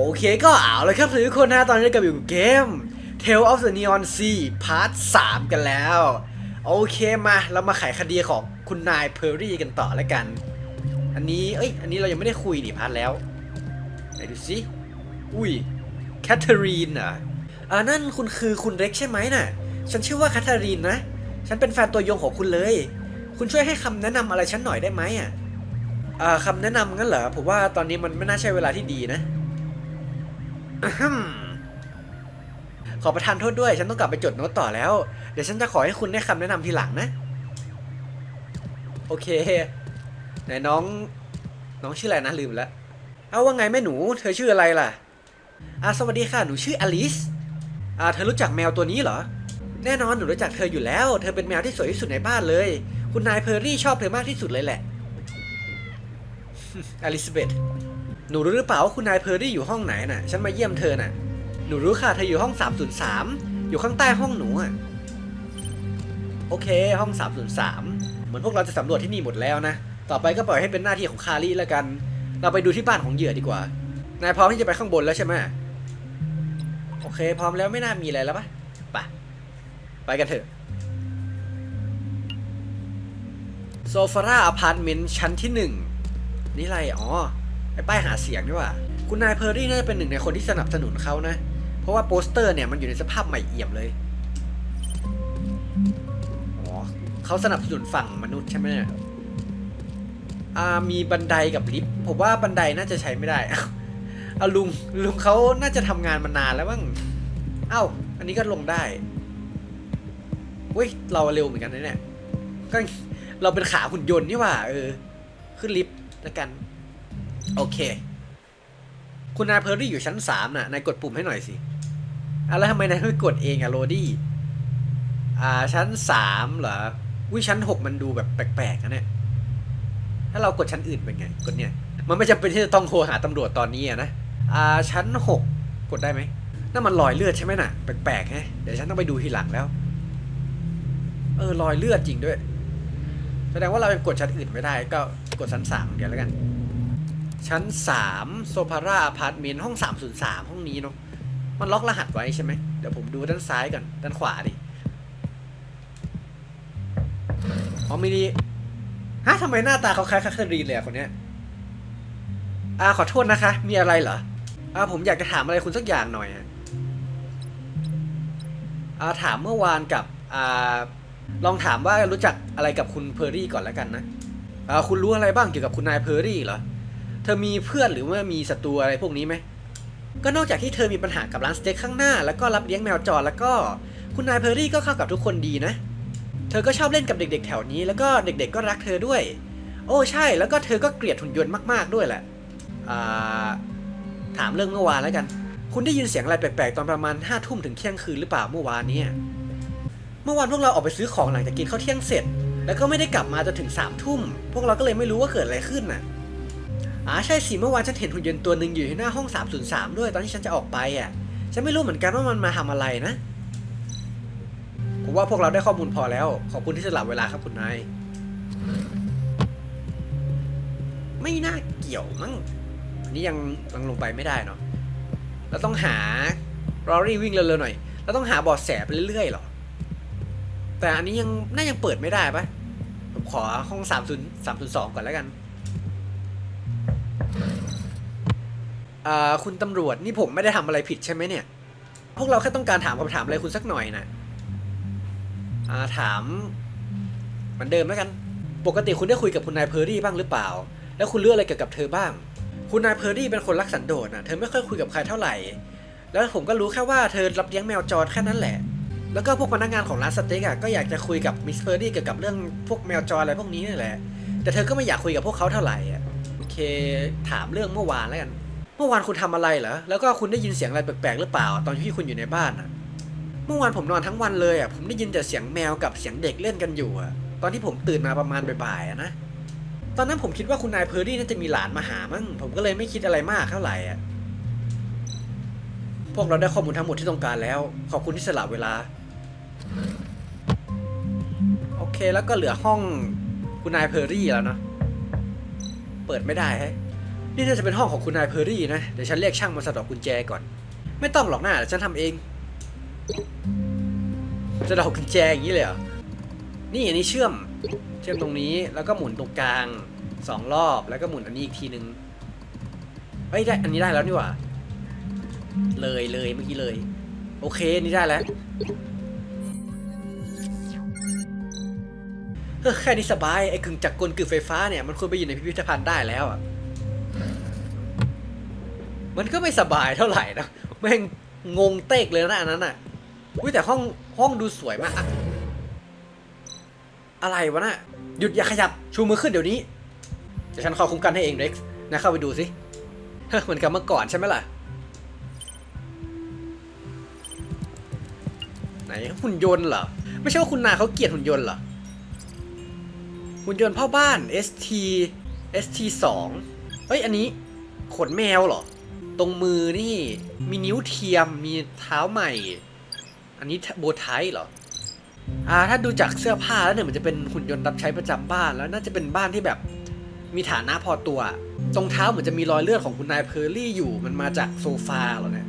โอเคก็เอาเลยครับทุกคนนะตอนนี้กับอยู่กับเกม Tale of the Neon Sea Part 3 กันแล้ว โอเคมาเรามาไขคดีของคุณนายเพอร์รี่กันต่อแล้วกัน อันนี้เอ้ยอันนี้เรายังไม่ได้คุยนี่พาร์ทแล้วไหนดูสิอุ้ยแคทเธอรีนอะอ่านั่นคุณคือคุณเร็กใช่ไหมน่ะ ฉันชื่อว่าแคทเธอรีนนะ ฉันเป็นแฟนตัวยงของคุณเลย คุณช่วยให้คำแนะนำอะไรฉันหน่อยได้ไหมอะอ่าคำแนะนำงั้นเหรอผมว่าตอนนี้มันไม่น่าใช่เวลาที่ดีนะ ขอประทานโทษด้วย ฉันต้องกลับไปจดโน้ตต่อแล้ว เดี๋ยวฉันจะขอให้คุณได้คำแนะนำทีหลังนะ โอเค ไหนน้อง น้องชื่ออะไรนะลืมแล้ว เอาว่าไงแม่หนู เธอชื่ออะไรล่ะอ่าสวัสดีค่ะ หนูชื่ออลิสอ่าเธอรู้จักแมวตัวนี้เหรอ แน่นอนหนูรู้จักเธออยู่แล้ว เธอเป็นแมวที่สวยที่สุดในบ้านเลย คุณนายเพอร์รี่ชอบเธอมากที่สุดเลยแหละอลิซาเบธ หนูรู้หรือเปล่าว่าคุณนายเพอร์รี่อยู่ห้องไหนน่ะ ฉันมาเยี่ยมเธอน่ะ หนูรู้ค่ะเธออยู่ห้อง 303 อยู่ข้างใต้ห้องหนูอะ โอเค ห้อง 303 เหมือนพวกเราจะสำรวจที่นี่หมดแล้วนะ ต่อไปก็ปล่อยให้เป็นหน้าที่ของคารีแล้วกัน เราไปดูที่บ้านของเหยื่อดีกว่า นายพร้อมที่จะไปข้างบนแล้วใช่ไหมโอเค พร้อมแล้วไม่น่ามีอะไรแล้วปะไปไปกันเถอะโซฟาร่าอพาร์ตเมนต์ชั้นที่หนึ่งนี่อะไร อ๋อ ไอ้ป้ายหาเสียงนี่ว่า คุณนายเพอร์รี่น่าจะเป็นหนึ่งในคนที่สนับสนุนเขานะ เพราะว่าโปสเตอร์เนี่ยมันอยู่ในสภาพใหม่เอี่ยมเลยอ๋อเขาสนับสนุนฝั่งมนุษย์ใช่ไหมเนี่ยอ่ามีบันไดกับลิฟต์ผมว่าบันไดน่าจะใช้ไม่ได้เอาลุงลุงเขาน่าจะทำงานมานานแล้วบ้งเอ้า อันนี้ก็ลงได้เว้ยเราเร็วเหมือนกันนะเนี่ยก็เราเป็นขาหุ่นยนต์นี่ว่า เออ ขึ้นลิฟต์แล้วกัน โอเค คุณนายเพอร์รี่อยู่ชั้นสามน่ะ นายกดปุ่มให้หน่อยสิอะแล้วทำไมนายไม่กดเองอะโรดี้ อ่า ชั้นสามเหรอวิชั้นหกมันดูแบบแปลกๆนะเนี่ย ถ้าเรากดชั้นอื่นเป็นไง กดเนี่ย มันไม่จำเป็นที่จะต้องโทรหาตำรวจตอนนี้อะนะ อ่า ชั้นหกกดได้ไหมนั่นมันรอยเลือดใช่ไหมน่ะ แปลกๆฮะเดี๋ยวฉันต้องไปดูทีหลังแล้ว เออรอยเลือดจริงด้วย แสดงว่าเรายังกดชั้นอื่นไม่ได้ ก็กดชั้นสามเดี๋ยวแล้วกัน ชั้นสามโซพาร่าอพาร์ตเมนต์ห้องสามศูนย์สามห้องนี้เนาะมันล็อกรหัสไว้ใช่ไหมเดี๋ยวผมดูด้านซ้ายก่อน ด้านขวาดิอ๋อมีดีฮะทำไมหน้าตาเขาคล้ายคัคเทอรีนเลยอะคนเนี้ยอ่าขอโทษนะคะ มีอะไรเหรออ่าผมอยากจะถามอะไรคุณสักอย่างหน่อยอ่าถามเมื่อวานกับอ่าลองถามว่ารู้จักอะไรกับคุณเพอร์รี่ก่อนแล้วกันนะอ่าคุณรู้อะไรบ้างเกี่ยวกับคุณนายเพอร์รี่เหรอ ธอมีเพื่อนหรือว่ามีศัตรูอะไรพวกนี้ไหม ก็นอกจากที่เธอมีปัญหากับร้านสเต็กข้างหน้า แล้วก็รับเลี้ยงแมวจรแล้วก็คุณนายเพอร์รี่ก็เข้ากับทุกคนดีนะ เธอก็ชอบเล่นกับเด็กๆ แถวนี้ แล้วก็เด็กๆ ก็รักเธอด้วย โอ้ใช่ แล้วก็เธอก็เกลียดหุ่นยนต์มากๆด้วยแหละถามเรื่องเมื่อวานแล้วกัน คุณได้ยินเสียงอะไรแปลกๆ ตอนประมาณห้าทุ่มถึงเที่ยงคืนหรือเปล่าเมื่อวานนี้เมื่อวานพวกเราออกไปซื้อของหลังจากกินข้าวเที่ยงเสร็จ แล้วก็ไม่ได้กลับมาจนถึงสามทุ่ม พวกเราก็เลยไม่รู้ว่าเกิดอะไรขึ้นน่ะ อ่าใช่สิเมื่อวานฉันเห็นหุ่นยนต์ตัวหนึ่งอยู่ที่หน้าห้อง 303 ด้วยตอนที่ฉันจะออกไปอะ ฉันไม่รู้เหมือนกันว่ามันมาทำอะไรนะ ผมว่าพวกเราได้ข้อมูลพอแล้ว ขอบคุณที่สละเวลาครับคุณนาย ไม่น่าเกี่ยวมั้งอันนี้ยังยังลงไปไม่ได้เนาะเราต้องหารอรี่วิ่งเร็วๆหน่อยเราต้องหาบอดแสไปเรื่อยๆหรอ แต่อันนี้ยังน่ายังเปิดไม่ได้ปะผมขอห้อง 30 302 ก่อนแล้วกัน อ่าคุณตำรวจนี่ผมไม่ได้ทำอะไรผิดใช่ไหมเนี่ย พวกเราแค่ต้องการถามคำถามอะไรคุณสักหน่อยนะอ่าถามเหมือนเดิมแล้วกัน ปกติคุณได้คุยกับคุณนายเพอร์รี่บ้างหรือเปล่า แล้วคุณเลือกอะไรเกี่ยวกับเธอบ้าง คุณนายเพอร์รี่เป็นคนรักสันโดษนะเธอไม่ค่อยคุยกับใครเท่าไหร่ แล้วผมก็รู้แค่ว่าเธอรับเลี้ยงแมวจรแค่นั้นแหละ แล้วก็พวกพนักงานของร้านสเต็กอะก็อยากจะคุยกับมิสเพอร์รี่เกี่ยวกับเรื่องพวกแมวจรอะไรพวกนี้นี่แหละ แต่เธอก็ไม่อยากคุยกับพวกเขาเท่าไหร่อะ เคถามเรื่องเมื่อวานแล้วกัน เมื่อวานคุณทำอะไรเหรอ แล้วก็คุณได้ยินเสียงอะไรแปลกๆหรือเปล่า ตอนที่คุณอยู่ในบ้านอะ เมื่อวานผมนอนทั้งวันเลยอะ ผมได้ยินแต่เสียงแมวกับเสียงเด็กเล่นกันอยู่อะ ตอนที่ผมตื่นมาประมาณบ่ายๆอะนะ ตอนนั้นผมคิดว่าคุณนายเพอร์รี่น่าจะมีหลานมาหามั้ง ผมก็เลยไม่คิดอะไรมากเท่าไหร่อะ พวกเราได้ข้อมูลทั้งหมดที่ต้องการแล้ว ขอบคุณที่สละเวลา โอเค แล้วก็เหลือห้องคุณนายเพอร์รี่แล้วเนาะ เปิดไม่ได้ฮะนี่น่าจะเป็นห้องของคุณนายเพอร์รี่นะ เดี๋ยวฉันเรียกช่างมาสะดอกกุญแจก่อน ไม่ต้องหรอกหน้าเดี๋ยวฉันทำเองสะดอกกุญแจอย่างนี้เลยเหรอ นี่อันนี้เชื่อม เชื่อมตรงนี้แล้วก็หมุนตรงกลางสองรอบแล้วก็หมุนอันนี้อีกทีนึงเฮ้ยได้ อันนี้ได้แล้วนี่หว่า เลยเลยเมื่อกี้เลย โอเคอันนี่ได้แล้ว เฮ้ยแค่นี้สบาย ไอ้กึ่งจักรกลกึ่งไฟฟ้าเนี่ย มันควรไปอยู่ในพิพิธภัณฑ์ได้แล้วอะ มันก็ไม่สบายเท่าไหร่นะแม่งงงเตกเลยนะอันนั้นอะอุ้ยแต่ห้องห้องดูสวยมากอะอะไรวะน่ะ หยุดอย่าขยับชูมือขึ้นเดี๋ยวนี้เดี๋ยวฉันคอยคุ้มกันให้เองเร็กซ์นะเข้าไปดูสิเฮ้ยเหมือนกับเมื่อก่อนใช่ไหมล่ะ ไหนหุ่นยนต์เหรอ ไม่ใช่ว่าคุณนาเขาเกลียดหุ่นยนต์เหรอ หุ่นยนต์พ่อบ้าน ST ST 2เฮ้ย อันนี้ขนแมวเหรอ ตรงมือนี่มีนิ้วเทียมมีเท้าใหม่ อันนี้โบไทเหรอ อ่า ถ้าดูจากเสื้อผ้าแล้วเนี่ยมันจะเป็นหุ่นยนต์รับใช้ประจำบ้านแล้วน่าจะเป็นบ้านที่แบบมีฐานะพอตัว ตรงเท้าเหมือนจะมีรอยเลือดของคุณนายเพอร์รี่อยู่ มันมาจากโซฟาเหรอเนี่ย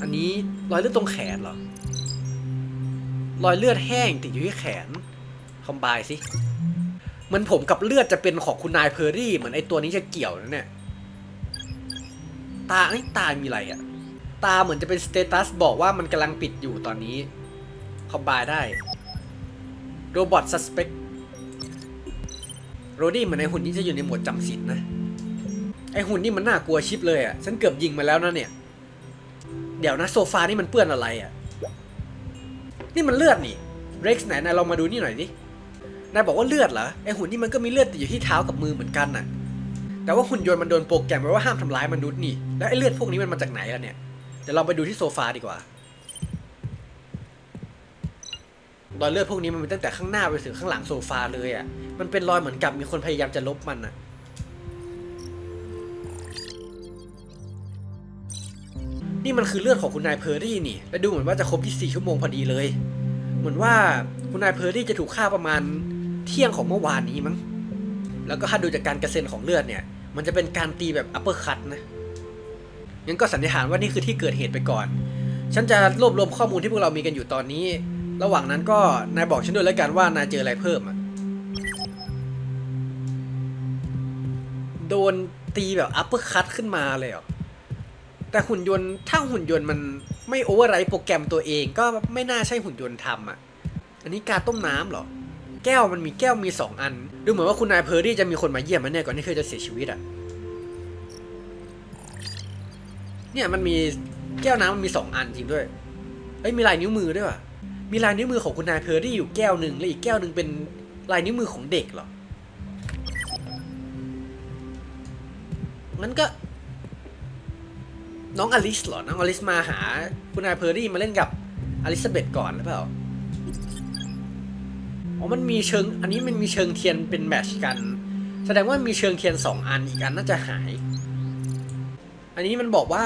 อันนี้รอยเลือดตรงแขนเหรอ รอยเลือดแห้งติดอยู่ที่แขน คอมไบสิ เหมือนผมกับเลือดจะเป็นของคุณนายเพอร์รี่ เหมือนไอตัวนี้จะเกี่ยวนะเนี่ย ตาไอ้ตา มีอะไรอะตาเหมือนจะเป็นสเตตัสบอกว่ามันกำลังปิดอยู่ตอนนี้ คอมบน์ได้ โรบอทซัสเปกโรดี้เหมือนไอหุ่นนี้จะอยู่ในหมวดจำศีลนะ ไอหุ่นนี่มันน่ากลัวชิปเลยอะฉันเกือบยิงมาแล้วนะเนี่ย เดี๋ยวนะโซฟานี่มันเปื้อนอะไรอะนี่มันเลือดนี่ เร็กซ์ไหนนายลองมาดูนี่หน่อยดิ นายบอกว่าเลือดเหรอ ไอหุ่นนี่มันก็มีเลือดติดอยู่ที่เท้ากับมือเหมือนกันน่ะ แต่ว่าหุ่นยนต์มันโดนโปรแกรมไว้ว่าห้ามทำร้ายมนุษย์นี่ แล้วไอเลือดพวกนี้มันมาจากไหนล่ะเนี่ย เดี๋ยวเราไปดูที่โซฟาดีกว่ารอยเลือดพวกนี้มันมีตั้งแต่ข้างหน้าไปถึงข้างหลังโซฟาเลยอะ มันเป็นรอยเหมือนกับมีคนพยายามจะลบมันอะ นี่มันคือเลือดของคุณนายเพอร์รี่นี่ และดูเหมือนว่าจะครบ24ชั่วโมงพอดีเลย เหมือนว่าคุณนายเพอร์รี่จะถูกฆ่าประมาณ เที่ยงของเมื่อวานนี้มั้ง แล้วก็ถ้าดูจากการกระเซ็นของเลือดเนี่ย มันจะเป็นการตีแบบอัปเปอร์คัตนะงั้นก็สันนิษฐานว่านี่คือที่เกิดเหตุไปก่อน ฉันจะรวบรวมข้อมูลที่พวกเรามีกันอยู่ตอนนี้ ระหว่างนั้นก็นายบอกฉันด้วยแล้วกันว่านายเจออะไรเพิ่มอะโดนตีแบบอัปเปอร์คัตขึ้นมาเลยเหรอ แต่หุ่นยนต์ถ้าหุ่นยนต์มันไม่โอเวอร์ไรต์โปรแกรมตัวเองก็ไม่น่าใช่หุ่นยนต์ทำอะ อันนี้การต้มน้ำเหรอ แก้วมันมีแก้วมีสองอัน ดูเหมือนว่าคุณนายเพอร์รี่จะมีคนมาเยี่ยมมันเนี่ยก่อนที่เธอจะเสียชีวิตอะเนี่ยมันมีแก้วน้ำมันมีสองอันจริงด้วยเอ้ยมีลายนิ้วมือด้วยว่ะมีลายนิ้วมือของคุณนายเพอร์รี่อยู่แก้วหนึ่งและอีกแก้วหนึ่งเป็นลายนิ้วมือของเด็กเหรองั้นก็ น้องอลิสเหรอ น้องอลิสมาหาคุณนายเพอร์รี่มาเล่นกับอลิซาเบธก่อนหรือเปล่า อ๋อมันมีเชิง อันนี้มันมีเชิงเทียนเป็นแมชกัน แสดงว่ามีเชิงเทียนสองอันอีกอันน่าจะหาย อันนี้มันบอกว่า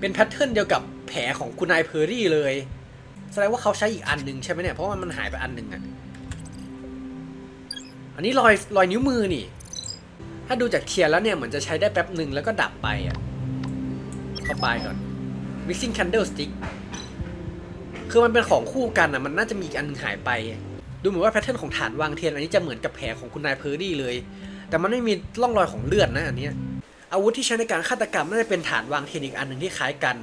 เป็นแพทเทิร์นเดียวกับแผลของคุณนายเพอร์รี่เลย แสดงว่าเขาใช้อีกอันหนึ่งใช่ไหมเนี่ย เพราะว่ามันหายไปอันหนึ่งอะอันนี้รอยรอยนิ้วมือนี่ ถ้าดูจากเทียนแล้วเนี่ยเหมือนจะใช้ได้แป๊บหนึ่งแล้วก็ดับไปอะเข้าไปก่อน mixing candle stick คือมันเป็นของคู่กันอะมันน่าจะมีอีกอันหนึงหายไป ดูเหมือนว่าแพทเทิร์นของฐานวางเทียนอันนี้จะเหมือนกับแผลของคุณนายเพอร์รี่เลย แต่มันไม่มีร่องรอยของเลือดนะอันนี้อาวุธที่ใช้ในการฆาตกรรมน่าจะเป็นฐานวางเทียนอีกอันหนึ่งที่คล้ายกัน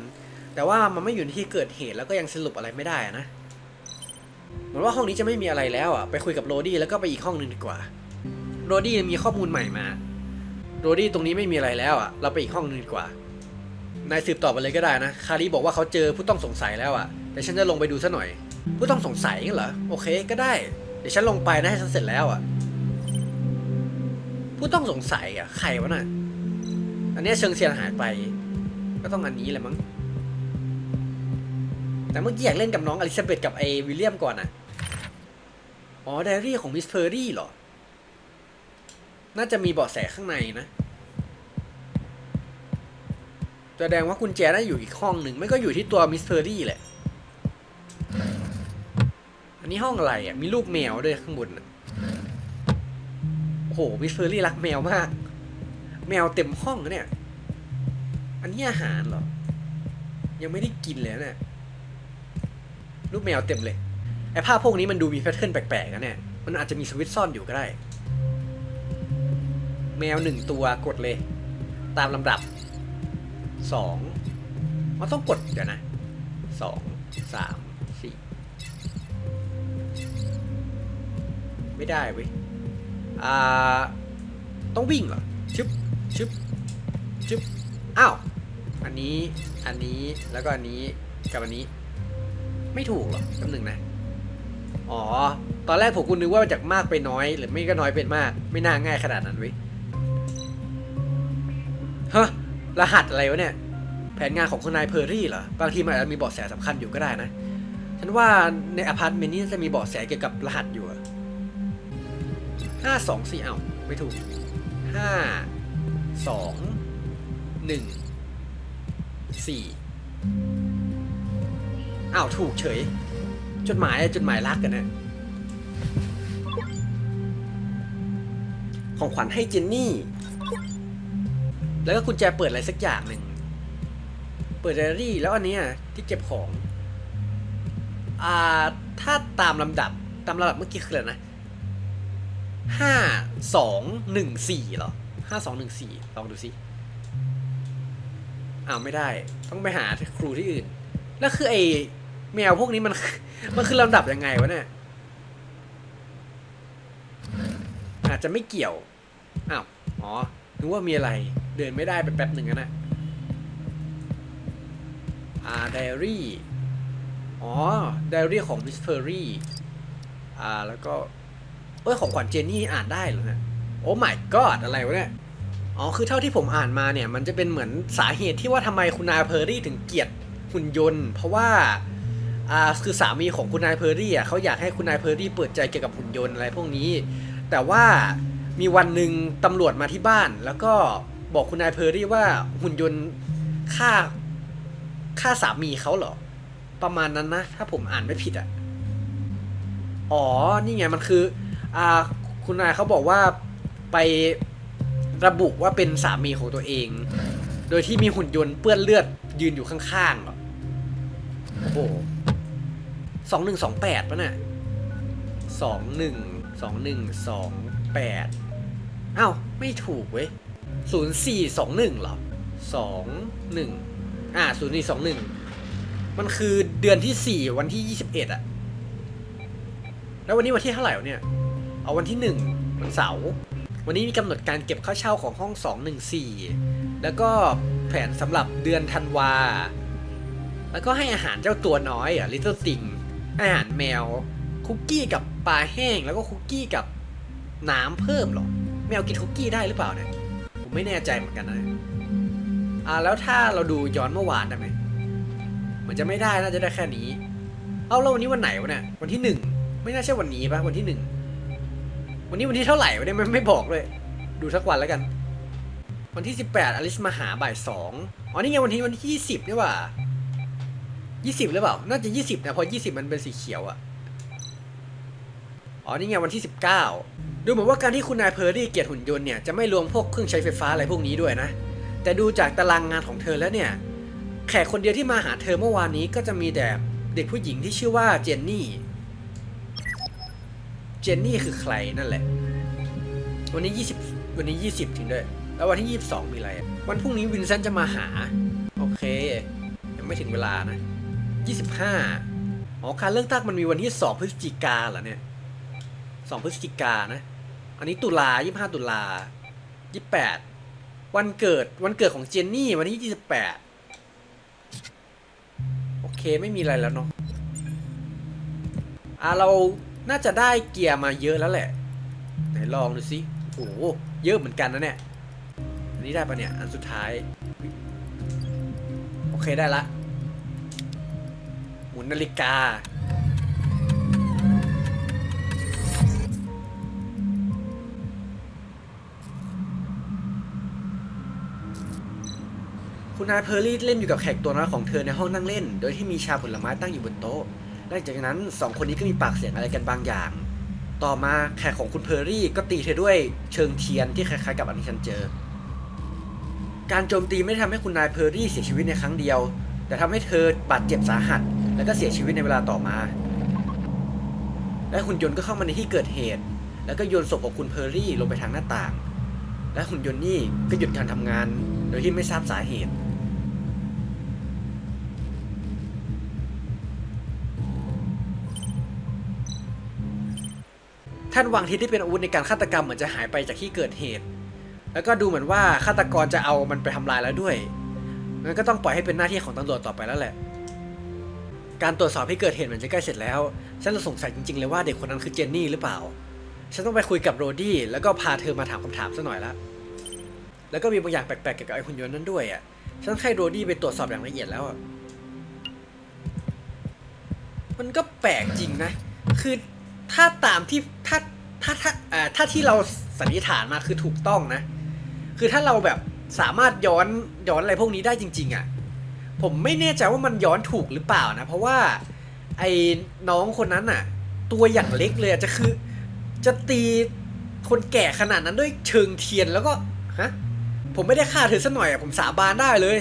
แต่ว่ามันไม่อยู่ในที่เกิดเหตุแล้วก็ยังสรุปอะไรไม่ได้นะเหมือนว่าห้องนี้จะไม่มีอะไรแล้วอะไปคุยกับโรดี้แล้วก็ไปอีกห้องหนึ่งดีกว่าโรดี้มีข้อมูลใหม่มาโรดี้ตรงนี้ไม่มีอะไรแล้วอะเราไปอีกห้องหนึ่งดีกว่านายสืบต่อไปเลยก็ได้นะ คารีบอกว่าเขาเจอผู้ต้องสงสัยแล้วอะ แต่ฉันจะลงไปดูซะหน่อย ผู้ต้องสงสัยงั้นเหรอ โอเคก็ได้ เดี๋ยวฉันลงไปนะให้ฉันเสร็จแล้วอะ ผู้ต้องสงสัยอะ ใครวะน่ะ อันเนี้ยเชิงเทียนหายไป ก็ต้องอันนี้แหละมั้ง แต่เมื่อกี้อยากเล่นกับน้องอลิซาเบธกับไอวิลเลียมก่อนอะ อ๋อไดอารี่ของมิสเพอร์รี่เหรอ น่าจะมีเบาะแสข้างในนะแสดงว่ากุญแจน่าอยู่อีกห้องหนึ่งไม่ก็อยู่ที่ตัวมิสเพอร์รี่แหละ นนี้ห้องอะไรอะ มีรูปแมวด้วยข้างบนโอ้โหมิสเพอร์รี่รักแมวมาก แมวเต็มห้องเนี่ย อันนี้อาหารเหรอ ยังไม่ได้กินเลยนะเนี่ย รูปแมวเต็มเลย ไอ้ภาพพวกนี้มันดูมีแพทเทิร์นแปลกๆนะเนี่ย มันอาจจะมีสวิตซ่อนอยู่ก็ได้ แมวหนึ่งตัวกดเลย ตามลำดับสองมันต้องกดเดี๋ยวนะสองสาม ไม่ได้เว้ย อ่า ต้องวิ่งเหรอ ชึบ ชึบ ชึบ อ้าว อันนี้ อันนี้ แล้วก็อันนี้ กับอันนี้ ไม่ถูกหรอกคำหนึ่งนะ อ๋อ ตอนแรกผมกูนึกว่าจากมากไปน้อย หรือไม่ก็น้อยเป็นมาก ไม่น่าง่ายขนาดนั้นเว้ยฮะรหัสอะไรวะเนี่ย แผนงานของคุณนายเพอร์รี่เหรอ บางทีมันอาจจะมีเบาะแสสำคัญอยู่ก็ได้นะ ฉันว่าในอพาร์ตเมนต์นี้จะมีเบาะแสเกี่ยวกับรหัสอยู่อะ ห้าสองสี่เอ้าไม่ถูกห้าสองหนึ่งสี่อ้าวถูกเฉย จดหมายจดหมายรักกันนะของขวัญให้เจนนี่ แล้วก็กุญแจเปิดอะไรสักอย่างหนึ่ง เปิดไดอารี่แล้วอันนี้ที่เก็บของ อ่า ถ้าตามลำดับ ตามลำดับเมื่อกี้คืออะไรนะ ห้าสองหนึ่งสี่เหรอห้าสองหนึ่งสี่ลองดูสิอ้าวไม่ได้ ต้องไปหาครูที่อื่น แล้วคือไอ้แมวพวกนี้มัน มันคือลำดับยังไงวะเนี่ย อาจจะไม่เกี่ยว อ้าว อ๋อ นึกว่ามีอะไร เดินไม่ได้ไปแป๊บหนึ่งนะอ่าไดอารี่ อ๋อไดอารี่ของมิสเพอร์รี่ อ่า แล้วก็ เอ้ยของขวัญเจนนี่อ่านได้เหรอฮะโอ้ my god อะไรวะเนี่ยอ๋อคือเท่าที่ผมอ่านมาเนี่ย มันจะเป็นเหมือนสาเหตุที่ว่าทำไมคุณนายเพอร์รี่ถึงเกลียดหุ่นยนต์ เพราะว่าอ่าคือสามีของคุณนายเพอร์รี่อะเขาอยากให้คุณนายเพอร์รี่เปิดใจเกี่ยวกับหุ่นยนต์อะไรพวกนี้ แต่ว่ามีวันหนึ่งตำรวจมาที่บ้าน แล้วก็บอกคุณนายเพอร์รี่ว่าหุ่นยนต์ฆ่าฆ่าสามีเขาเหรอ ประมาณนั้นนะ ถ้าผมอ่านไม่ผิดอะอ๋อนี่ไงมันคือ อ่าคุณนายเขาบอกว่าไประบุว่าเป็นสามีของตัวเอง โดยที่มีหุ่นยนต์เปื้อนเลือดยืนอยู่ข้างๆเหรอโอ้โหสองหนึ่งสองแปดป่ะเนี่ยสองหนึ่งสองหนึ่งสองแปดอ้าวไม่ถูกเว้ยศูนย์สี่สองหนึ่งเหรอสองหนึ่งอ่าศูนย์สี่สองหนึ่งมันคือเดือนที่สี่วันที่ยี่สิบเอ็ดอะแล้ววันนี้วันที่เท่าไหร่เนี่ย เอาวันที่หนึ่งวันเสาร์วันนี้มีกำหนดการเก็บค่าเช่าของห้องสองหนึ่งสี่แล้วก็แผนสำหรับเดือนธันวา แล้วก็ให้อาหารเจ้าตัวน้อยอะ Little Thing อาหารแมว คุกกี้กับปลาแห้ง แล้วก็คุกกี้กับน้ำเพิ่มหรอแมวกินคุกกี้ได้หรือเปล่าเนี่ยผมไม่แน่ใจเหมือนกันนะอ่าแล้วถ้าเราดูย้อนเมื่อวานได้ไหมเหมือนจะไม่ได้น่าจะได้แค่นี้ เอาแล้ววันนี้วันไหนวะเนี่ยวันที่หนึ่งไม่น่าใช่วันนี้ปะวันที่หนึ่ง วันนี้วันที่เท่าไหร่วะเนี่ยมันไม่บอกเลย ดูสักวันแล้วกัน วันที่สิบแปดอลิสมาหาบ่ายสองอ๋อนี่ไงวันที่วันที่ยี่สิบนี่หว่ายี่สิบหรือเปล่า น่าจะยี่สิบนะเพราะยี่สิบมันเป็นสีเขียวอะอ๋อนี่ไงวันที่สิบเก้าดูเหมือนว่าการที่คุณนายเพอร์รี่เกียดหุ่นยนต์เนี่ยจะไม่รวมพวกเครื่องใช้ไฟฟ้าอะไรพวกนี้ด้วยนะ แต่ดูจากตารางงานของเธอแล้วเนี่ย แขกคนเดียวที่มาหาเธอเมื่อวานนี้ก็จะมีแต่เด็กผู้หญิงที่ชื่อว่าเจนนี่ เจนนี่คือใครนั่นแหละ วันนี้ยี่สิบวันนี้ยี่สิบถึงด้วย แล้ววันที่ยี่สิบสองมีอะไร วันพรุ่งนี้วินเซนต์จะมาหา โอเค ยังไม่ถึงเวลานะยี่สิบห้าอ๋อการเลือกตั้งมันมีวันที่สองพฤศจิกาเหรอเนี่ยสองพฤศจิกานะ อันนี้ตุลายี่ห้าตุลายี่แปดวันเกิดวันเกิดของเจนนี่วันที่ยี่สิบแปดโอเคไม่มีอะไรแล้วเนาะอ่าเรา น่าจะได้เกียร์มาเยอะแล้วแหละ ไหนลองดูสิโอ้โหเยอะเหมือนกันนะเนี่ย อันนี้ได้ปะเนี่ย อันสุดท้าย โอเคได้ละ หมุนนาฬิกา คุณนายเพอร์รี่เล่นอยู่กับแขกตัวน้อยของเธอในห้องนั่งเล่น โดยที่มีชาผลไม้ตั้งอยู่บนโต๊ะ หลังจากนั้นสองคนนี้ก็มีปากเสียงอะไรกันบางอย่าง ต่อมาแขกของคุณเพอร์รี่ก็ตีเธอด้วยเชิงเทียนที่คล้ายๆกับอันที่ฉันเจอ การโจมตีไม่ได้ทำให้คุณนายเพอร์รี่เสียชีวิตในครั้งเดียว แต่ทำให้เธอบาดเจ็บสาหัส แล้วก็เสียชีวิตในเวลาต่อมา และหุ่นยนต์ก็เข้ามาในที่เกิดเหตุ แล้วก็โยนศพของคุณเพอร์รี่ลงไปทางหน้าต่าง และหุ่นยนต์นี่ก็หยุดการทำงาน โดยที่ไม่ทราบสาเหตุ ท่านวางทิศที่เป็นอาวุธในการฆาตกรรมเหมือนจะหายไปจากที่เกิดเหตุ แล้วก็ดูเหมือนว่าฆาตกรจะเอามันไปทำลายแล้วด้วยงั้นก็ต้องปล่อยให้เป็นหน้าที่ของตำรวจต่อไปแล้วแหละ การตรวจสอบที่เกิดเหตุเหมือนจะใกล้เสร็จแล้ว ฉันสงสัยจริงๆเลยว่าเด็กคนนั้นคือเจนนี่หรือเปล่า ฉันต้องไปคุยกับโรดี้แล้วก็พาเธอมาถามคำถามซะหน่อยละแล้วก็มีบางอย่างแปลกๆเกี่ยวกับไอ้หุ่นยนต์นั้นด้วยอะ ฉันให้โรดี้ไปตรวจสอบอย่างละเอียดแล้วอะ มันก็แปลกจริงนะ คือ ถ้าตามที่ถ้าถ้าถ้าอ่อถ้าที่เราสันนิษฐานมาคือถูกต้องนะ คือถ้าเราแบบสามารถย้อนย้อนอะไรพวกนี้ได้จริง ๆอะผมไม่แน่ใจว่ามันย้อนถูกหรือเปล่านะ เพราะว่าไอ้น้องคนนั้นอะ ตัวอย่างเล็กเลยจะคือ จะตีคนแก่ขนาดนั้นด้วยเชิงเทียนแล้วก็ฮะผมไม่ได้ฆ่าเธอสักหน่อยอะผมสาบานได้เลย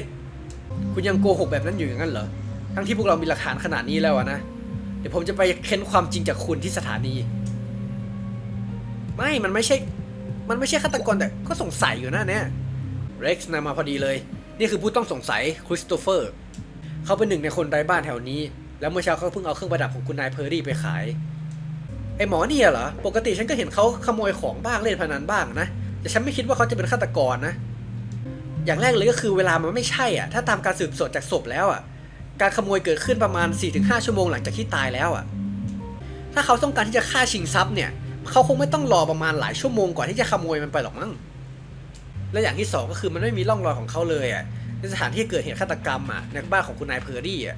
คุณยังโกหกแบบนั้นอยู่อย่างนั้นเหรอทั้งที่พวกเรามีหลักฐานขนาดนี้แล้วนะ เดี๋ยวผมจะไปเค้นความจริงจากคุณที่สถานี ไม่ มันไม่ใช่ มันไม่ใช่ฆาตกรแต่ก็สงสัยอยู่นะเนี่ย เร็กซ์นำมาพอดีเลย นี่คือผู้ต้องสงสัยคริสโตเฟอร์ เขาเป็นหนึ่งในคนไร้บ้านแถวนี้ แล้วเมื่อเช้าเขาเพิ่งเอาเครื่องประดับของคุณนายเพอร์รี่ไปขาย ไอหมอเนี่ยเหรอ ปกติฉันก็เห็นเขาขโมยของบ้างเล่นพนันบ้างนะ แต่ฉันไม่คิดว่าเขาจะเป็นฆาตกรนะ อย่างแรกเลยก็คือเวลามันไม่ใช่อะ ถ้าตามการสืบสวนจากศพแล้วอะ การขโมยเกิดขึ้นประมาณ 4-5 ชั่วโมงหลังจากที่ตายแล้วอะ ถ้าเขาต้องการที่จะฆ่าชิงทรัพย์เนี่ย เขาคงไม่ต้องรอประมาณหลายชั่วโมงก่อนที่จะขโมยมันไปหรอกมั้ง และอย่างที่สองก็คือมันไม่มีร่องรอยของเขาเลยอะ ในสถานที่เกิดเหตุฆาตกรรมอะในบ้านของคุณนายเพอร์ดี้อะ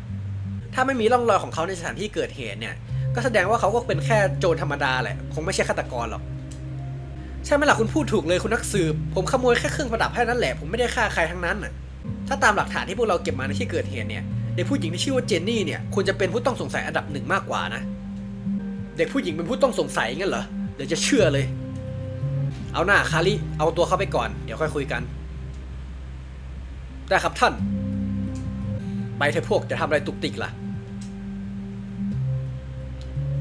ถ้าไม่มีร่องรอยของเขาในสถานที่เกิดเหตุเนี่ย ก็แสดงว่าเขาก็เป็นแค่โจรธรรมดาแหละ คงไม่ใช่ฆาตกรหรอก ใช่ไหมล่ะคุณพูดถูกเลยคุณนักสืบ ผมขโมยแค่เครื่องประดับแค่นั้นแหละ ผมไม่ได้ฆ่าใครทั้งนั้นน่ะถ้าตามหลักฐานที่พวกเราเก็บมาในที่เกิดเหตุเนี่ย เด็กผู้หญิงที่ชื่อว่าเจนนี่เนี่ยควรจะเป็นผู้ต้องสงสัยอันดับหนึ่งมากกว่านะ เด็กผู้หญิงเป็นผู้ต้องสงสัยงั้นเหรอ เดี๋ยวจะเชื่อเลย เอาหน้าคาริเอาตัวเข้าไปก่อน เดี๋ยวค่อยคุยกัน ได้ครับท่าน ไปเถอะพวกจะทำอะไรตุกติกล่ะ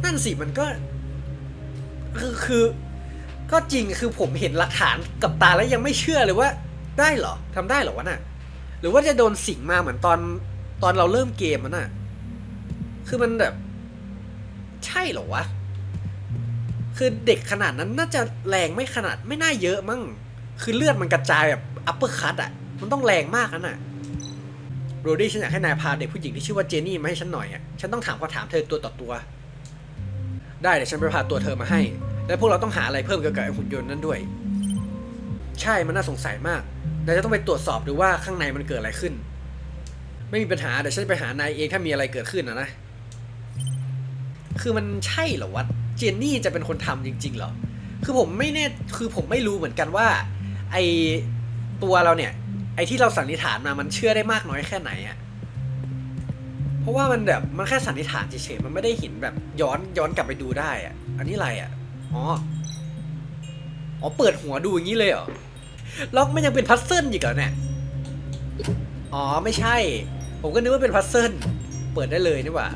นั่นสิมันก็ คือคือ ก็จริงคือผมเห็นหลักฐานกับตาแล้วยังไม่เชื่อเลยว่า ได้เหรอทำได้เหรอวะน่ะ หรือว่าจะโดนสิงมาเหมือนตอน ตอนเราเริ่มเกมมันน่ะคือมันแบบ ใช่เหรอวะ คือเด็กขนาดนั้นน่าจะแรงไม่ขนาดไม่น่าเยอะมั้ง คือเลือดมันกระจายแบบอัปเปอร์คัตอะมันต้องแรงมากนั่นน่ะโรดี้ฉันอยากให้นายพาเด็กผู้หญิงที่ชื่อว่าเจนี่มาให้ฉันหน่อยอะฉันต้องถามคำถามเธอตัวต่อตัว ได้เดี๋ยวฉันไปพาตัวเธอมาให้ แล้วพวกเราต้องหาอะไรเพิ่มเกี่ยวกับหุ่นยนต์นั้นด้วย ใช่ มันน่าสงสัยมากนายจะต้องไปตรวจสอบดูว่าข้างในมันเกิดอะไรขึ้น ไม่มีปัญหาเดี๋ยวฉันไปหานายเองถ้ามีอะไรเกิดขึ้นนะนะ คือมันใช่เหรอวะ เจนนี่จะเป็นคนทำจริง ๆเหรอ คือผมไม่แน่ คือผมไม่รู้เหมือนกันว่า ไอตัวเราเนี่ย ไอที่เราสันนิษฐานมา มันเชื่อได้มากน้อยแค่ไหนอะเพราะว่ามันแบบ มันแค่สันนิษฐานเฉยๆ มันไม่ได้เห็นแบบย้อนย้อนกลับไปดูได้อะอันนี้อะไรอะอ๋อ อ๋อ เปิดหัวดูอย่างนี้เลยเหรอ ล็อกมันยังเป็นพัซเซิลอีกเหรอเนี่ย อ๋อ ไม่ใช่ ผมก็นึกว่าเป็นพัซเซิลเปิดได้เลยนี่หว่า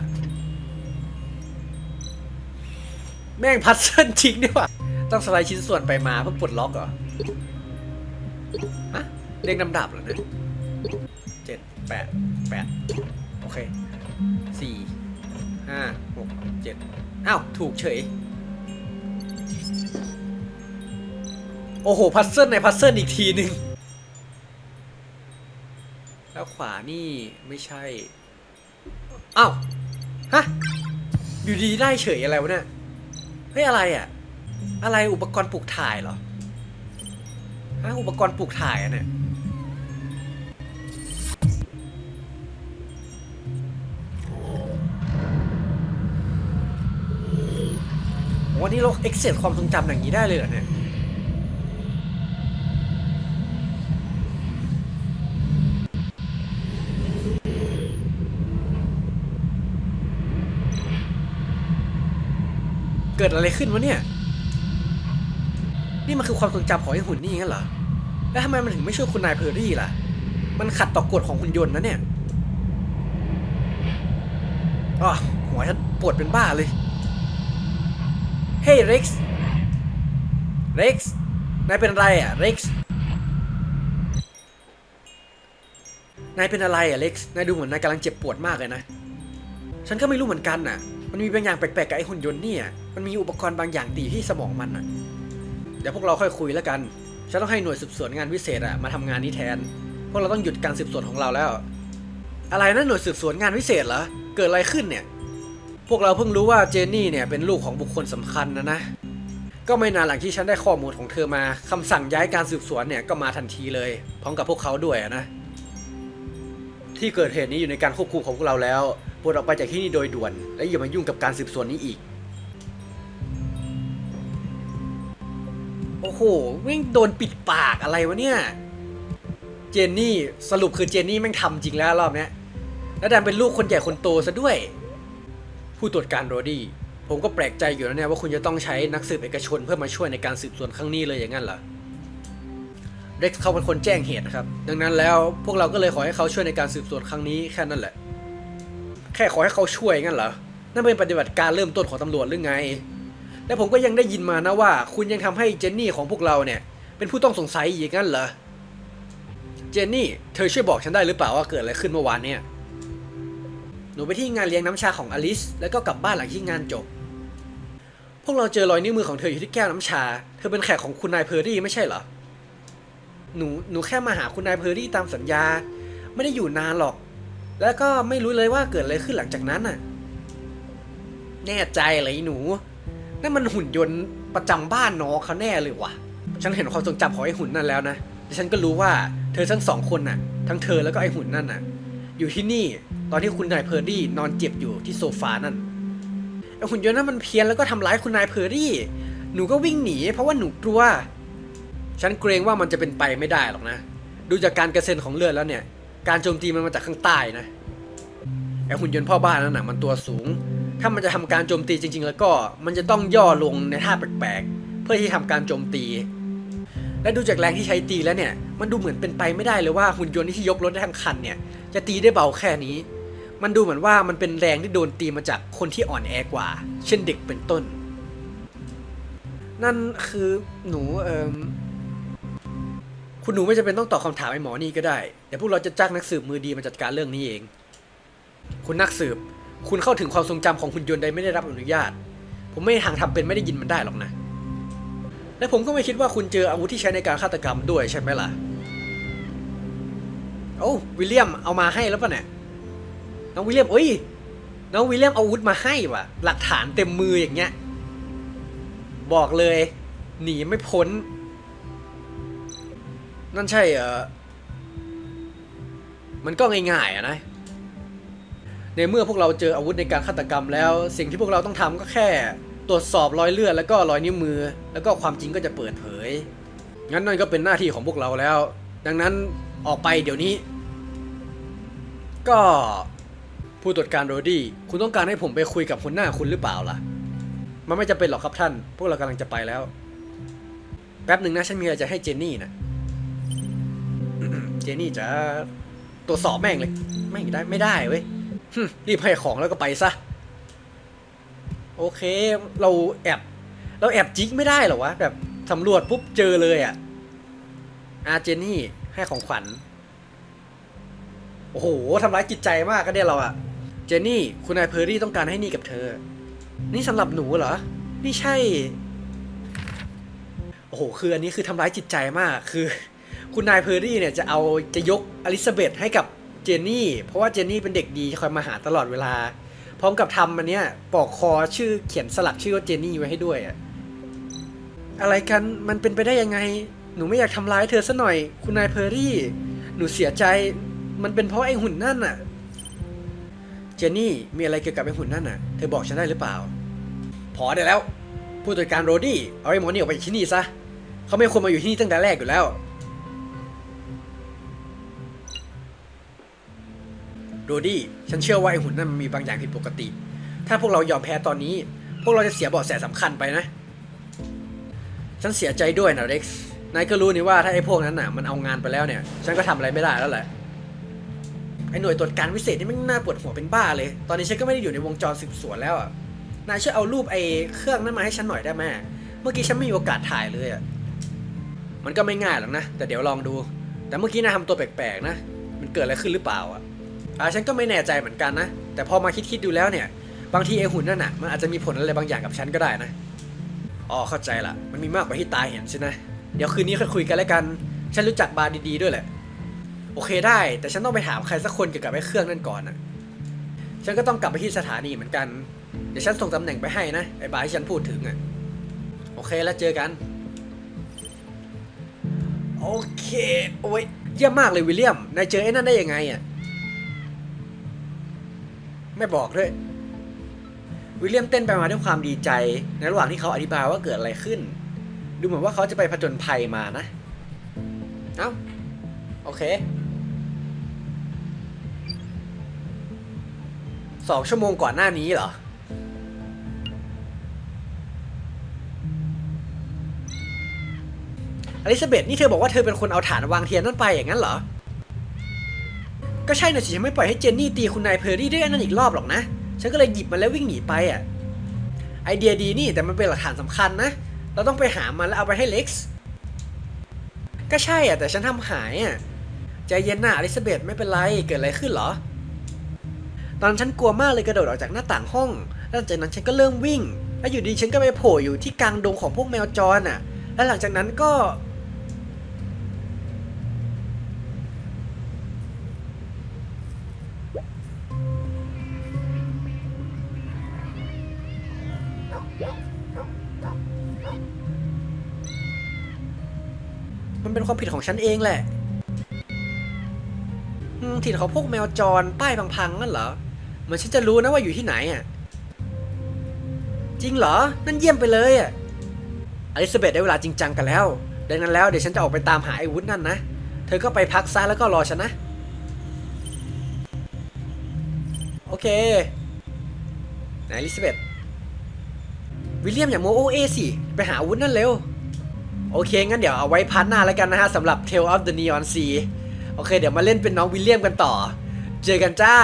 แม่งพัซเซิลจริงนี่หว่า ต้องสไลด์ชิ้นส่วนไปมาเพื่อปลดล็อกเหรอ ฮะเรียงลำดับเหรอเนี่ยเจ็ดแปดแปดโอเคสี่ห้าหกเจ็ดอ้าว ถูกเฉย โอ้โห พัซเซิลในพัซเซิลอีกทีหนึ่ง แล้วขวานี่ไม่ใช่อ้าวฮะอยู่ดีได้เฉยอะไรวะเนี่ยเฮ้ยอะไรอะ อะไรอุปกรณ์ปลูกถ่ายเหรอฮะอุปกรณ์ปลูกถ่ายอะเนี่ยวันนี้เราเอ็กเซสความทรงจำอย่างนี้ได้เลยเหรอเนี่ย เกิดอะไรขึ้นวะเนี่ย นี่มันคือความทรงจำของไอ้หุ่นนี่งั้นเหรอ แล้วทำไมมันถึงไม่ช่วยคุณนายเพอร์รี่ล่ะ มันขัดต่อกฎของหุ่นยนต์นะเนี่ยอ๋อหัวฉันปวดเป็นบ้าเลย เฮ้ยเร็กซ์ เร็กซ์ นายเป็นอะไรอะเร็กซ์ นายเป็นอะไรอะเร็กซ์ นายดูเหมือนนายกำลังเจ็บปวดมากเลยนะ ฉันก็ไม่รู้เหมือนกันน่ะ มันมีบางอย่างแปลกๆกับไอ้หุ่นยนต์เนี่ย มันมีอุปกรณ์บางอย่างตีที่สมองมันน่ะเดี๋ยวพวกเราค่อยคุยแล้วกัน ฉันต้องให้หน่วยสืบสวนงานพิเศษอะมาทำงานนี้แทน พวกเราต้องหยุดการสืบสวนของเราแล้ว อะไรนะหน่วยสืบสวนงานพิเศษเหรอ เกิดอะไรขึ้นเนี่ย พวกเราเพิ่งรู้ว่าเจนนี่เนี่ยเป็นลูกของบุคคลสำคัญนะนะ ก็ไม่นานหลังที่ฉันได้ข้อมูลของเธอมาคำสั่งย้ายการสืบสวนเนี่ยก็มาทันทีเลย พร้อมกับพวกเขาด้วยนะ ที่เกิดเหตุนี้อยู่ในการควบคุมของพวกเราแล้วโปรดออกไปจากที่นี่โดยด่วน และอย่ามายุ่งกับการสืบสวนนี้อีก โอ้โหแม่งโดนปิดปากอะไรวะเนี่ย เจนนี่สรุปคือเจนนี่แม่งทำจริงแล้วรอบเนี้ยแล้วดันเป็นลูกคนใหญ่คนโตซะด้วย ผู้ตรวจการโรดี้ผมก็แปลกใจอยู่นะเนี่ยว่าคุณจะต้องใช้นักสืบเอกชนเพื่อมาช่วยในการสืบสวนครั้งนี้เลยอย่างนั้นเหรอ เร็กซ์เขาเป็นคนแจ้งเหตุนะครับ ดังนั้นแล้วพวกเราก็เลยขอให้เขาช่วยในการสืบสวนครั้งนี้แค่นั้นแหละ แค่ขอให้เขาช่วยงั้นเหรอ นั่นเป็นปฏิบัติการเริ่มต้นของตำรวจหรือไง และผมก็ยังได้ยินมานะว่า คุณยังทำให้เจนนี่ของพวกเราเนี่ย เป็นผู้ต้องสงสัยอีกงั้นเหรอ เจนนี่ เธอช่วยบอกฉันได้หรือเปล่าว่าเกิดอะไรขึ้นเมื่อวานเนี่ย หนูไปที่งานเลี้ยงน้ำชาของอลิส แล้วก็กลับบ้านหลังที่งานจบ พวกเราเจอรอยนิ้วมือของเธออยู่ที่แก้วน้ำชา เธอเป็นแขกของคุณนายเพอร์รี่ไม่ใช่เหรอ หนูหนูแค่มาหาคุณนายเพอร์รี่ตามสัญญา ไม่ได้อยู่นานหรอก แล้วก็ไม่รู้เลยว่าเกิดอะไรขึ้นหลังจากนั้นน่ะ แน่ใจเลยไอ้หนู นั่นมันหุ่นยนต์ประจำบ้านน้องเขาแน่เลยวะฉันเห็นความทรงจำของไอ้หุ่นนั่นแล้วนะแต่ฉันก็รู้ว่าเธอทั้งสองคนน่ะ ทั้งเธอแล้วก็ไอ้หุ่นนั่นน่ะ อยู่ที่นี่ตอนที่คุณนายเพอร์รี่นอนเจ็บอยู่ที่โซฟานั่นไอ้หุ่นยนต์นั้นมันเพี้ยนแล้วก็ทำร้ายคุณนายเพอร์รี่ หนูก็วิ่งหนีเพราะว่าหนูกลัว ฉันเกรงว่ามันจะเป็นไปไม่ได้หรอกนะ ดูจากการกระเซ็นของเลือดแล้วเนี่ย การโจมตีมันมาจากข้างใต้นะไอหุ่นยนต์พ่อบ้านนั่นน่ะมันตัวสูง ถ้ามันจะทำการโจมตีจริง ๆ แล้วก็ มันจะต้องย่อลงในท่าแปลกๆ เพื่อที่ทำการโจมตี และดูจากแรงที่ใช้ตีแล้วเนี่ย มันดูเหมือนเป็นไปไม่ได้เลยว่าหุ่นยนต์ที่ยกรถได้ทั้งคันเนี่ย จะตีได้เบาแค่นี้ มันดูเหมือนว่ามันเป็นแรงที่โดนตีมาจากคนที่อ่อนแอกว่า เช่นเด็กเป็นต้น นั่นคือหนูเอ่ม คุณหนูไม่จำเป็นต้องตอบคำถามไอ้หมอนี่ก็ได้ เดี๋ยวพวกเราจะจ้างนักสืบมือดีมาจัดการเรื่องนี้เอง คุณนักสืบ คุณเข้าถึงความทรงจำของหุ่นยนต์ใดไม่ได้รับอนุญาต ผมไม่มีทางทำเป็นไม่ได้ยินมันได้หรอกนะ และผมก็ไม่คิดว่าคุณเจออาวุธที่ใช้ในการฆาตกรรมด้วยใช่ไหมล่ะ โอ้วิลเลียมเอามาให้แล้วป่ะเนี่ย น้องวิลเลียมเอ้ย น้องวิลเลียมเอาอาวุธมาให้ว่ะ หลักฐานเต็มมืออย่างเงี้ย บอกเลย หนีไม่พ้น นั่นใช่เออมันก็ง่ายๆอะนะ ในเมื่อพวกเราเจออาวุธในการฆาตกรรมแล้ว สิ่งที่พวกเราต้องทำก็แค่ ตรวจสอบรอยเลือดแล้วก็รอยนิ้วมือ แล้วก็ความจริงก็จะเปิดเผย งั้นนั่นก็เป็นหน้าที่ของพวกเราแล้ว ดังนั้นออกไปเดี๋ยวนี้ ก็ผู้ตรวจการโรดี้คุณต้องการให้ผมไปคุยกับหัวหน้าคุณหรือเปล่าล่ะ มันไม่จะเป็นหรอกครับท่าน พวกเรากำลังจะไปแล้ว แป๊บหนึ่งนะฉันมีอะไรจะให้เจนนี่นะ เจนี่จะตรวจสอบแม่งเลย ไม่ได้ไม่ได้เว้ยรีบให้ของแล้วก็ไปซะ โอเค เราแอบเราแอบจิกไม่ได้หรอวะ แบบสำรวจปุ๊บเจอเลยอะ่ะอาเจนี่ให้ของขวัญ โอ้โหทำร้ายจิตใจมากก็เนี่ยเราอะเจนนี่ คุณนายเพอร์รี่ต้องการให้นี่กับเธอ นี่สำหรับหนูเหรอ นี่ใช่ โอ้โห คืออันนี้คือทำร้ายจิตใจมากคือ คุณนายเพอร์รี่เนี่ยจะเอาจะยกอลิซาเบธให้กับเจนนี่ เพราะว่าเจนนี่เป็นเด็กดีคอยมาหาตลอดเวลา พร้อมกับทำอันเนี้ยปอกคอชื่อเขียนสลักชื่อว่าเจนนี่ไว้ให้ด้วยอะอะไรกันมันเป็นไปได้ยังไง หนูไม่อยากทำร้ายเธอซะหน่อย คุณนายเพอร์รี่ หนูเสียใจมันเป็นเพราะไอ้หุ่นนั่นน่ะเจนนี่มีอะไรเกี่ยวกับไอ้หุ่นนั่นน่ะเธอบอกฉันได้หรือเปล่า พอได้แล้ว ผู้ตรวจการโรดี้เอาไอ้หมอนี่ออกไปจากที่นี่ซะเขาไม่ควรมาอยู่ที่นี่ตั้งแต่แรกอยู่แล้ว โรดี้ฉันเชื่อว่าไอหุ่นนั่นมันมีบางอย่างผิดปกติ ถ้าพวกเรายอมแพ้ตอนนี้ พวกเราจะเสียเบาะแสสำคัญไปนะ ฉันเสียใจด้วยนะเร็กซ์นายก็รู้นี่ว่าถ้าไอ้พวกนั้นน่ะมันเอางานไปแล้วเนี่ย ฉันก็ทำอะไรไม่ได้แล้วแหละไอ้หน่วยตรวจการพิเศษนี่มันน่าปวดหัวเป็นบ้าเลย ตอนนี้ฉันก็ไม่ได้อยู่ในวงจรสืบสวนแล้วอะนายช่วยเอารูปไอ้เครื่องนั้นมาให้ฉันหน่อยได้ไหมเมื่อกี้ฉันไม่มีโอกาสถ่ายเลยอะมันก็ไม่ง่ายหรอกนะ แต่เดี๋ยวลองดู แต่เมื่อกี้นายทำตัวแปลกๆนะ มันเกิดอะไรขึ้นหรือเปล่าอะ อ่าฉันก็ไม่แน่ใจเหมือนกันนะ แต่พอมาคิดๆดูแล้วเนี่ย บางทีไอหุ่นนั่นน่ะมันอาจจะมีผลอะไรบางอย่างกับฉันก็ได้นะอ๋อเข้าใจละมันมีมากกว่าที่ตาเห็นใช่ไหมเดี๋ยวคืนนี้ค่อยคุยกันแล้วกัน ฉันรู้จักบาร์ดีๆด้วยแหละ โอเคได้ แต่ฉันต้องไปถามใครสักคนเกี่ยวกับไอ้เครื่องนั่นก่อนนะฉันก็ต้องกลับไปที่สถานีเหมือนกัน เดี๋ยวฉันส่งตำแหน่งไปให้นะไอ้บาร์ที่ฉันพูดถึงอะ โอเคแล้วเจอกัน โอเค โอ้ยเยี่ยมมากเลยวิลเลียม นายเจอไอ้นั่นได้ยังไงอะ ไม่บอกด้วย วิลเลียมเต้นไปมาด้วยความดีใจ ในระหว่างที่เขาอธิบายว่าเกิดอะไรขึ้น ดูเหมือนว่าเขาจะไปผจญภัยมานะ เอ้า โอเคสองชั่วโมงก่อนหน้านี้เหรอ อลิซาเบธนี่เธอบอกว่าเธอเป็นคนเอาฐานวางเทียนนั่นไปอย่างนั้นเหรอ ก็ใช่นะสิฉันไม่ปล่อยให้เจนนี่ตีคุณนายเพอร์รี่ด้วยอันนั้นอีกรอบหรอกนะ ฉันก็เลยหยิบมันแล้ววิ่งหนีไปอะ ไอเดียดีนี่แต่มันเป็นหลักฐานสำคัญนะ เราต้องไปหามันแล้วเอาไปให้เล็กซ์ ก็ใช่อะแต่ฉันทำหายอะ ใจเย็นนะอลิซาเบธไม่เป็นไร เกิดอะไรขึ้นหรอ ตอนฉันกลัวมากเลยกระโดดออกจากหน้าต่างห้อง แล้วหลังจากนั้นฉันก็เริ่มวิ่ง แล้วอยู่ดีฉันก็ไปโผล่อยู่ที่กลางดงของพวกแมวจรอะ แล้วหลังจากนั้นก็ มันเป็นความผิดของฉันเองแหละถิ่นของพวกแมวจรป้ายพังๆนั่นเหรอเหมันฉันจะรู้นะว่าอยู่ที่ไหนอะ จริงเหรอ นั่นเยี่ยมไปเลยอะ อลิซาเบธได้เวลาจริงจังกันแล้ว ดังนั้นแล้วเดี๋ยวฉันจะออกไปตามหาไอ้วุฒนั่นนะ เธอก็ไปพักซะแล้วก็รอฉันนะ โอเค ไหนอลิซาเบธ วิลเลียมอย่าโมโอเอสิ ไปหาอาวุธนั่นเร็ว โอเค งั้นเดี๋ยวเอาไว้พาร์ทหน้าแล้วกันนะฮะสำหรับ Tale of the Neon Sea โอเค เดี๋ยวมาเล่นเป็นน้องวิลเลียมกันต่อ เจอกันจ้า